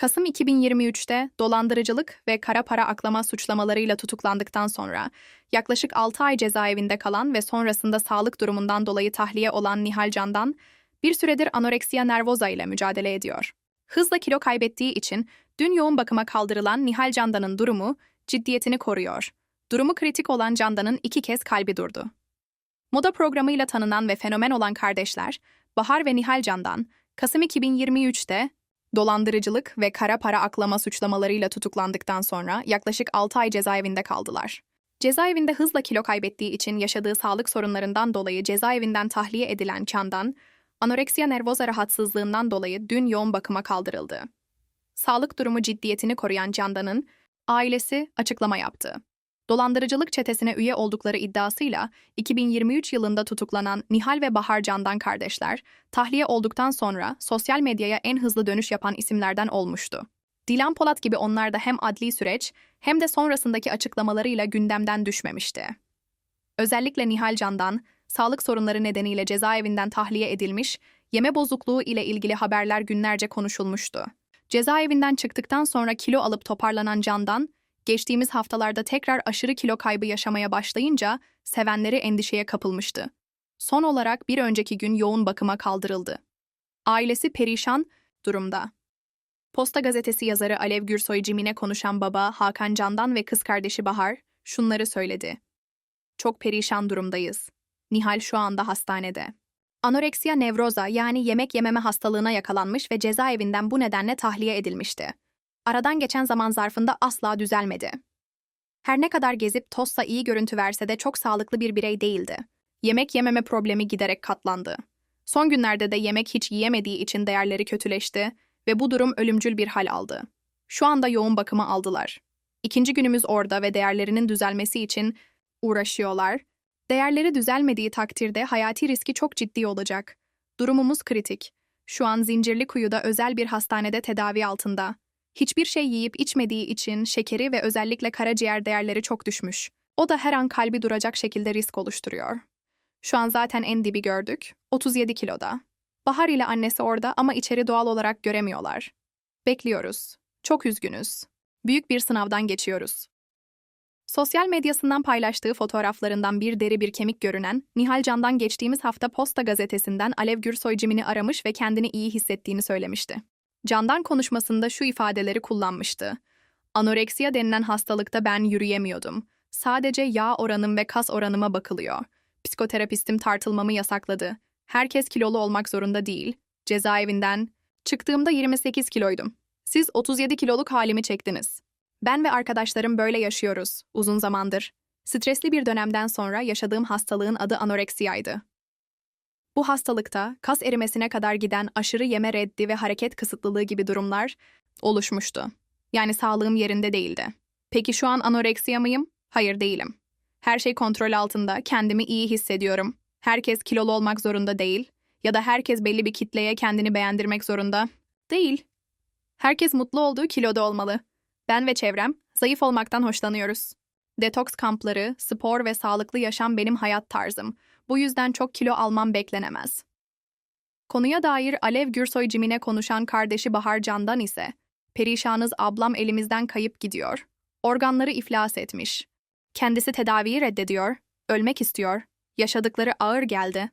Kasım 2023'te dolandırıcılık ve kara para aklama suçlamalarıyla tutuklandıktan sonra yaklaşık 6 ay cezaevinde kalan ve sonrasında sağlık durumundan dolayı tahliye olan Nihal Candan bir süredir anoreksiya nervoza ile mücadele ediyor. Hızla kilo kaybettiği için dün yoğun bakıma kaldırılan Nihal Candan'ın durumu ciddiyetini koruyor. Durumu kritik olan Candan'ın iki kez kalbi durdu. Moda programıyla tanınan ve fenomen olan kardeşler Bahar ve Nihal Candan, Kasım 2023'te dolandırıcılık ve kara para aklama suçlamalarıyla tutuklandıktan sonra yaklaşık 6 ay cezaevinde kaldılar. Cezaevinde hızla kilo kaybettiği için yaşadığı sağlık sorunlarından dolayı cezaevinden tahliye edilen Candan, anoreksiya nervoza rahatsızlığından dolayı dün yoğun bakıma kaldırıldı. Sağlık durumu ciddiyetini koruyan Candan'ın ailesi açıklama yaptı. Dolandırıcılık çetesine üye oldukları iddiasıyla 2023 yılında tutuklanan Nihal ve Bahar Candan kardeşler, tahliye olduktan sonra sosyal medyaya en hızlı dönüş yapan isimlerden olmuştu. Dilan Polat gibi onlar da hem adli süreç hem de sonrasındaki açıklamalarıyla gündemden düşmemişti. Özellikle Nihal Candan, sağlık sorunları nedeniyle cezaevinden tahliye edilmiş, yeme bozukluğu ile ilgili haberler günlerce konuşulmuştu. Cezaevinden çıktıktan sonra kilo alıp toparlanan Candan, geçtiğimiz haftalarda tekrar aşırı kilo kaybı yaşamaya başlayınca sevenleri endişeye kapılmıştı. Son olarak bir önceki gün yoğun bakıma kaldırıldı. Ailesi perişan durumda. Posta gazetesi yazarı Alev Gürsoy Cimine konuşan baba Hakan Candan ve kız kardeşi Bahar şunları söyledi. Çok perişan durumdayız. Nihal şu anda hastanede. Anoreksiya nevroza yani yemek yememe hastalığına yakalanmış ve cezaevinden bu nedenle tahliye edilmişti. Aradan geçen zaman zarfında asla düzelmedi. Her ne kadar gezip tozsa iyi görüntü verse de çok sağlıklı bir birey değildi. Yemek yememe problemi giderek katlandı. Son günlerde de yemek hiç yiyemediği için değerleri kötüleşti ve bu durum ölümcül bir hal aldı. Şu anda yoğun bakıma aldılar. İkinci günümüz orada ve değerlerinin düzelmesi için uğraşıyorlar. Değerleri düzelmediği takdirde hayati riski çok ciddi olacak. Durumumuz kritik. Şu an Zincirlikuyu'da özel bir hastanede tedavi altında. Hiçbir şey yiyip içmediği için şekeri ve özellikle karaciğer değerleri çok düşmüş. O da her an kalbi duracak şekilde risk oluşturuyor. Şu an zaten en dibi gördük. 37 kiloda. Bahar ile annesi orada ama içeri doğal olarak göremiyorlar. Bekliyoruz. Çok üzgünüz. Büyük bir sınavdan geçiyoruz. Sosyal medyasından paylaştığı fotoğraflarından bir deri bir kemik görünen, Nihal Can'dan geçtiğimiz hafta Posta gazetesinden Alev Gürsoy Cimini aramış ve kendini iyi hissettiğini söylemişti. Candan konuşmasında şu ifadeleri kullanmıştı. Anoreksiya denilen hastalıkta ben yürüyemiyordum. Sadece yağ oranım ve kas oranıma bakılıyor. Psikoterapistim tartılmamı yasakladı. Herkes kilolu olmak zorunda değil. Cezaevinden çıktığımda 28 kiloydum. Siz 37 kiloluk halimi çektiniz. Ben ve arkadaşlarım böyle yaşıyoruz uzun zamandır. Stresli bir dönemden sonra yaşadığım hastalığın adı anoreksiyaydı. Bu hastalıkta kas erimesine kadar giden aşırı yeme reddi ve hareket kısıtlılığı gibi durumlar oluşmuştu. Yani sağlığım yerinde değildi. Peki şu an anoreksiya mıyım? Hayır değilim. Her şey kontrol altında, kendimi iyi hissediyorum. Herkes kilolu olmak zorunda değil ya da herkes belli bir kitleye kendini beğendirmek zorunda değil. Herkes mutlu olduğu kiloda olmalı. Ben ve çevrem zayıf olmaktan hoşlanıyoruz. Detoks kampları, spor ve sağlıklı yaşam benim hayat tarzım. Bu yüzden çok kilo almam beklenemez. Konuya dair Alev Gürsoy Cimine konuşan kardeşi Bahar Candan ise, perişanız ablam elimizden kayıp gidiyor. Organları iflas etmiş. Kendisi tedaviyi reddediyor, ölmek istiyor. Yaşadıkları ağır geldi.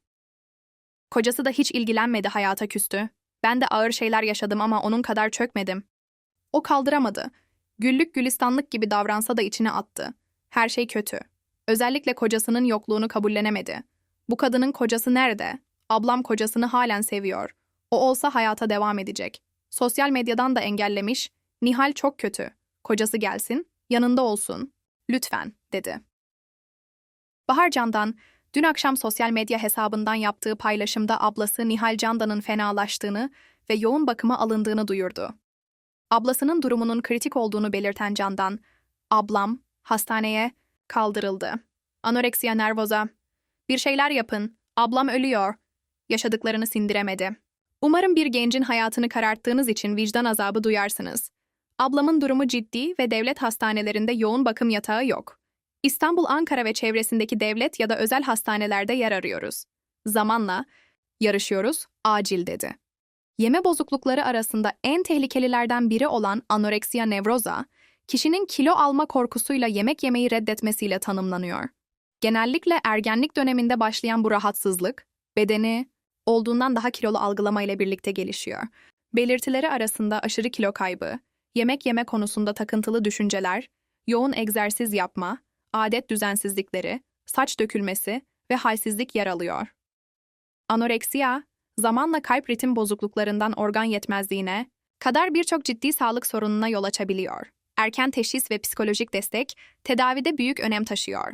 Kocası da hiç ilgilenmedi hayata küstü. Ben de ağır şeyler yaşadım ama onun kadar çökmedim. O kaldıramadı. Güllük gülistanlık gibi davransa da içine attı. Her şey kötü. Özellikle kocasının yokluğunu kabullenemedi. Bu kadının kocası nerede? Ablam kocasını halen seviyor. O olsa hayata devam edecek. Sosyal medyadan da engellemiş. Nihal çok kötü. Kocası gelsin, yanında olsun. Lütfen, dedi. Bahar Candan, dün akşam sosyal medya hesabından yaptığı paylaşımda ablası Nihal Candan'ın fenalaştığını ve yoğun bakıma alındığını duyurdu. Ablasının durumunun kritik olduğunu belirten Candan, ablam hastaneye kaldırıldı. Anoreksiya nervoza. Bir şeyler yapın. Ablam ölüyor. Yaşadıklarını sindiremedi. Umarım bir gencin hayatını kararttığınız için vicdan azabı duyarsınız. Ablamın durumu ciddi ve devlet hastanelerinde yoğun bakım yatağı yok. İstanbul, Ankara ve çevresindeki devlet ya da özel hastanelerde yer arıyoruz. Zamanla yarışıyoruz, acil dedi. Yeme bozuklukları arasında en tehlikelilerden biri olan anoreksiya nevroza, kişinin kilo alma korkusuyla yemek yemeyi reddetmesiyle tanımlanıyor. Genellikle ergenlik döneminde başlayan bu rahatsızlık, bedeni olduğundan daha kilolu algılama ile birlikte gelişiyor. Belirtileri arasında aşırı kilo kaybı, yemek yeme konusunda takıntılı düşünceler, yoğun egzersiz yapma, adet düzensizlikleri, saç dökülmesi ve halsizlik yer alıyor. Anoreksiya, zamanla kalp ritim bozukluklarından organ yetmezliğine kadar birçok ciddi sağlık sorununa yol açabiliyor. Erken teşhis ve psikolojik destek tedavide büyük önem taşıyor.